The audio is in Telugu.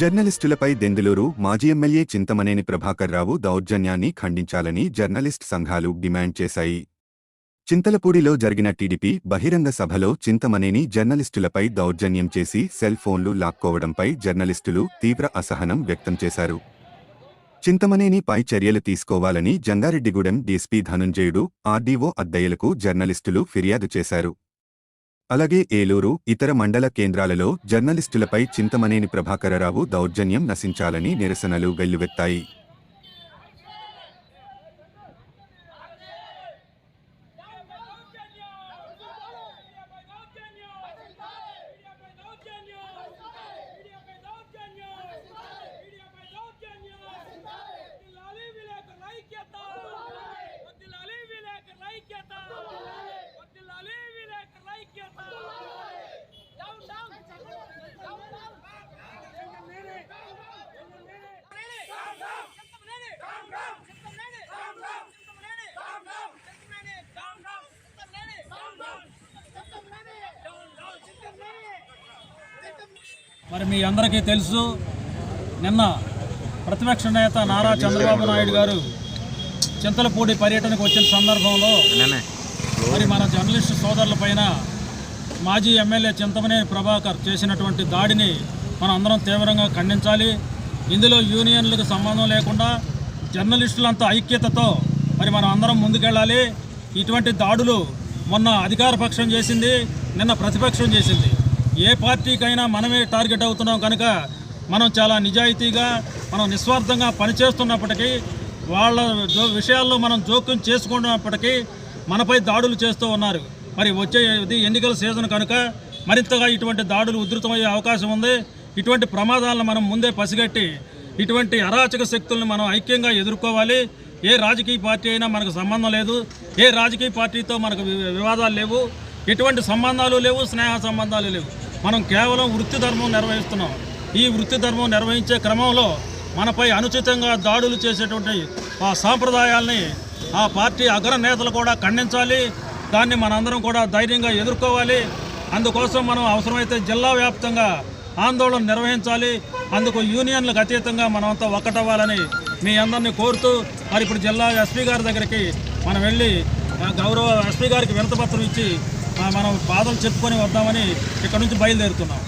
జర్నలిస్టులపై దెందులూరు మాజీ ఎమ్మెల్యే చింతమనేని ప్రభాకర్ రావు దౌర్జన్యాన్ని ఖండించాలని జర్నలిస్ట్ సంఘాలు డిమాండ్ చేశాయి. చింతలపూడిలో జరిగిన టీడీపీ బహిరంగ సభలో చింతమనేని జర్నలిస్టులపై దౌర్జన్యం చేసి సెల్ ఫోన్లు లాక్కోవడంపై జర్నలిస్టులు తీవ్ర అసహనం వ్యక్తం చేశారు. చింతమనేని పై చర్యలు తీసుకోవాలని జంగారెడ్డిగూడెం డీఎస్పీ ధనుంజయుడు ఆర్డీఓ అద్దయ్యలకు జర్నలిస్టులు ఫిర్యాదు చేశారు. అలాగే ఏలూరు ఇతర మండల కేంద్రాలలో జర్నలిస్టులపై చింతమనేని ప్రభాకరరావు దౌర్జన్యం నశించాలని నిరసనలు వెల్లువెత్తాయి. మరి మీ అందరికీ తెలుసు నిన్న ప్రతిపక్ష నేత నారా చంద్రబాబు నాయుడు గారు చింతలపూడి పర్యటనకు వచ్చిన సందర్భంలో మరి మన జర్నలిస్టు సోదరుల పైన మాజీ ఎమ్మెల్యే చింతమనేని ప్రభాకర్ చేసినటువంటి దాడిని మనం అందరం తీవ్రంగా ఖండించాలి. ఇందులో యూనియన్లకు సంబంధం లేకుండా జర్నలిస్టులంతా ఐక్యతతో మరి మనం అందరం ముందుకెళ్ళాలి. ఇటువంటి దాడులు మొన్న అధికార పక్షం చేసింది నిన్న ప్రతిపక్షం చేసింది. ఏ పార్టీకైనా మనమే టార్గెట్ అవుతున్నాం కనుక మనం చాలా నిజాయితీగా మనం నిస్వార్థంగా పనిచేస్తున్నప్పటికీ వాళ్ళ విషయాల్లో మనం జోక్యం చేసుకుంటున్నప్పటికీ మనపై దాడులు చేస్తూ ఉన్నారు. మరి వచ్చే ఇది ఎన్నికల సీజన్ కనుక మరింతగా ఇటువంటి దాడులు ఉధృతమయ్యే అవకాశం ఉంది. ఇటువంటి ప్రమాదాలను మనం ముందే పసిగట్టి ఇటువంటి అరాచక శక్తులను మనం ఐక్యంగా ఎదుర్కోవాలి. ఏ రాజకీయ పార్టీ అయినా మనకు సంబంధం లేదు. ఏ రాజకీయ పార్టీతో మనకు వి- వివాదాలు లేవు. ఎటువంటి సంబంధాలు లేవు స్నేహ సంబంధాలు లేవు. మనం కేవలం వృత్తి ధర్మం నిర్వహిస్తున్నాం. ఈ వృత్తి ధర్మం నిర్వహించే క్రమంలో మనపై అనుచితంగా దాడులు చేసేటువంటి ఆ సాంప్రదాయాల్ని ఆ పార్టీ అగ్ర నేతలు కూడా ఖండించాలి. దాన్ని మనందరం కూడా ధైర్యంగా ఎదుర్కోవాలి. అందుకోసం మనం అవసరమైతే జిల్లా వ్యాప్తంగా ఆందోళన నిర్వహించాలి. అందుకు యూనియన్లకు అతీతంగా మనమంతా ఒక్కటవ్వాలని మీ అందరినీ కోరుతూ మరి ఇప్పుడు జిల్లా ఎస్పీ గారి దగ్గరికి మనం వెళ్ళి గౌరవ ఎస్పీ గారికి వినతపత్రం ఇచ్చి మనం బాధలు చెప్పుకొని వద్దామని ఇక్కడ నుంచి బయలుదేరుతున్నాం.